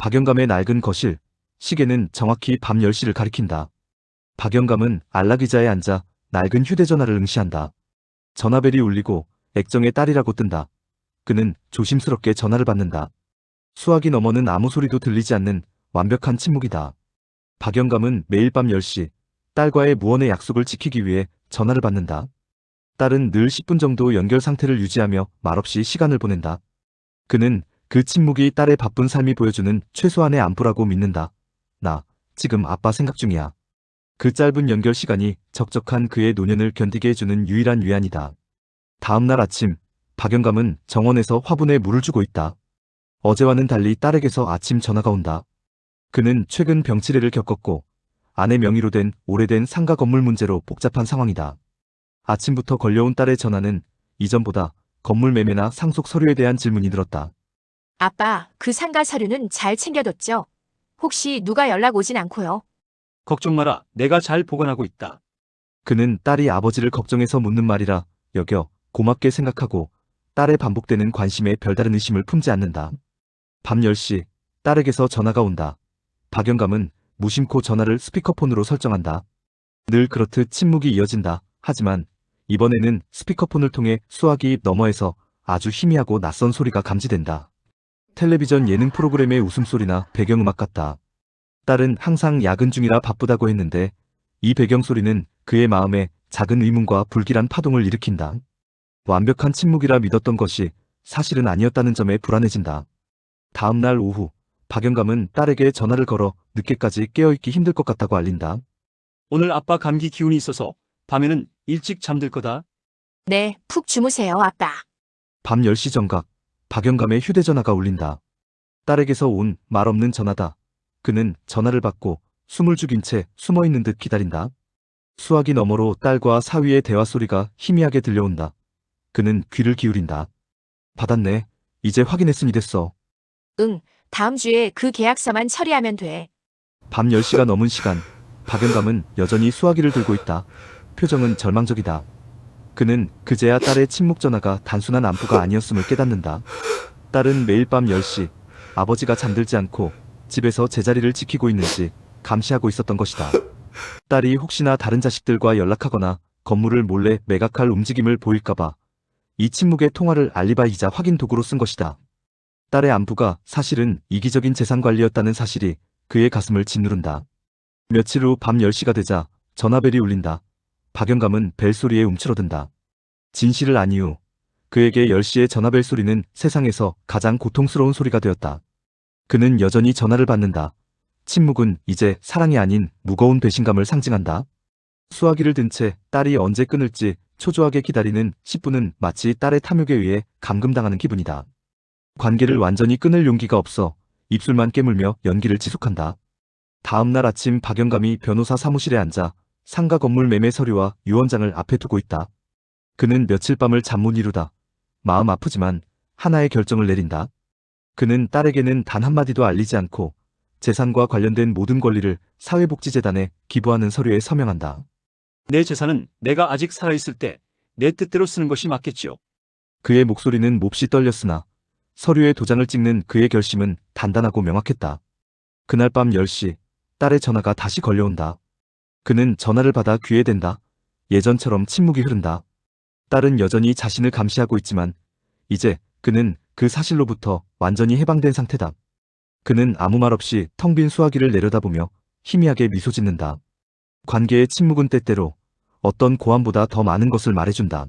박영감의 낡은 거실, 시계는 정확히 밤 10시를 가리킨다. 박영감은 안락의자에 앉아 낡은 휴대전화를 응시한다. 전화벨이 울리고 액정의 딸이라고 뜬다. 그는 조심스럽게 전화를 받는다. 수화기 너머는 아무 소리도 들리지 않는 완벽한 침묵이다. 박영감은 매일 밤 10시 딸과의 무언의 약속을 지키기 위해 전화를 받는다. 딸은 늘 10분 정도 연결 상태를 유지하며 말없이 시간을 보낸다. 그는 그 침묵이 딸의 바쁜 삶이 보여주는 최소한의 안부라고 믿는다. 나 지금 아빠 생각 중이야. 그 짧은 연결 시간이 적적한 그의 노년을 견디게 해주는 유일한 위안이다. 다음 날 아침 박영감은 정원에서 화분에 물을 주고 있다. 어제와는 달리 딸에게서 아침 전화가 온다. 그는 최근 병치레를 겪었고 아내 명의로 된 오래된 상가 건물 문제로 복잡한 상황이다. 아침부터 걸려온 딸의 전화는 이전보다 건물 매매나 상속 서류에 대한 질문이 늘었다. 아빠, 그 상가 서류는 잘 챙겨뒀죠? 혹시 누가 연락 오진 않고요? 걱정 마라. 내가 잘 보관하고 있다. 그는 딸이 아버지를 걱정해서 묻는 말이라 여겨 고맙게 생각하고 딸의 반복되는 관심에 별다른 의심을 품지 않는다. 밤 10시 딸에게서 전화가 온다. 박영감은 무심코 전화를 스피커폰으로 설정한다. 늘 그렇듯 침묵이 이어진다. 하지만 이번에는 스피커폰을 통해 수화기 너머에서 아주 희미하고 낯선 소리가 감지된다. 텔레비전 예능 프로그램의 웃음소리나 배경음악 같다. 딸은 항상 야근 중이라 바쁘다고 했는데 이 배경소리는 그의 마음에 작은 의문과 불길한 파동을 일으킨다. 완벽한 침묵이라 믿었던 것이 사실은 아니었다는 점에 불안해진다. 다음 날 오후 박영감은 딸에게 전화를 걸어 늦게까지 깨어있기 힘들 것 같다고 알린다. 오늘 아빠 감기 기운이 있어서 밤에는 일찍 잠들 거다. 네, 푹 주무세요, 아빠. 밤 10시 정각 박영감의 휴대전화가 울린다. 딸에게서 온 말없는 전화다. 그는 전화를 받고 숨을 죽인 채 숨어있는 듯 기다린다. 수화기 너머로 딸과 사위의 대화 소리가 희미하게 들려온다. 그는 귀를 기울인다. 받았네. 이제 확인했으니 됐어. 응, 다음 주에 그 계약서만 처리하면 돼. 밤 10시가 넘은 시간, 박영감은 여전히 수화기를 들고 있다. 표정은 절망적이다. 그는 그제야 딸의 침묵 전화가 단순한 안부가 아니었음을 깨닫는다. 딸은 매일 밤 10시 아버지가 잠들지 않고 집에서 제자리를 지키고 있는지 감시하고 있었던 것이다. 딸이 혹시나 다른 자식들과 연락하거나 건물을 몰래 매각할 움직임을 보일까봐 이 침묵의 통화를 알리바이이자 확인 도구로 쓴 것이다. 딸의 안부가 사실은 이기적인 재산 관리였다는 사실이 그의 가슴을 짓누른다. 며칠 후 밤 10시가 되자 전화벨이 울린다. 박영감은 벨소리에 움츠러든다. 진실을 안 이후 그에게 10시의 전화벨 소리는 세상에서 가장 고통스러운 소리가 되었다. 그는 여전히 전화를 받는다. 침묵은 이제 사랑이 아닌 무거운 배신감을 상징한다. 수화기를 든 채 딸이 언제 끊을지 초조하게 기다리는 10분은 마치 딸의 탐욕에 의해 감금당하는 기분이다. 관계를 완전히 끊을 용기가 없어 입술만 깨물며 연기를 지속한다. 다음 날 아침 박영감이 변호사 사무실에 앉아 상가 건물 매매 서류와 유언장을 앞에 두고 있다. 그는 며칠 밤을 잠 못 이루다. 마음 아프지만 하나의 결정을 내린다. 그는 딸에게는 단 한마디도 알리지 않고 재산과 관련된 모든 권리를 사회복지재단에 기부하는 서류에 서명한다. 내 재산은 내가 아직 살아있을 때 내 뜻대로 쓰는 것이 맞겠지요. 그의 목소리는 몹시 떨렸으나 서류에 도장을 찍는 그의 결심은 단단하고 명확했다. 그날 밤 10시 딸의 전화가 다시 걸려온다. 그는 전화를 받아 귀에 댄다. 예전처럼 침묵이 흐른다. 딸은 여전히 자신을 감시하고 있지만 이제 그는 그 사실로부터 완전히 해방된 상태다. 그는 아무 말 없이 텅 빈 수화기를 내려다보며 희미하게 미소 짓는다. 관계의 침묵은 때때로 어떤 고함보다 더 많은 것을 말해준다.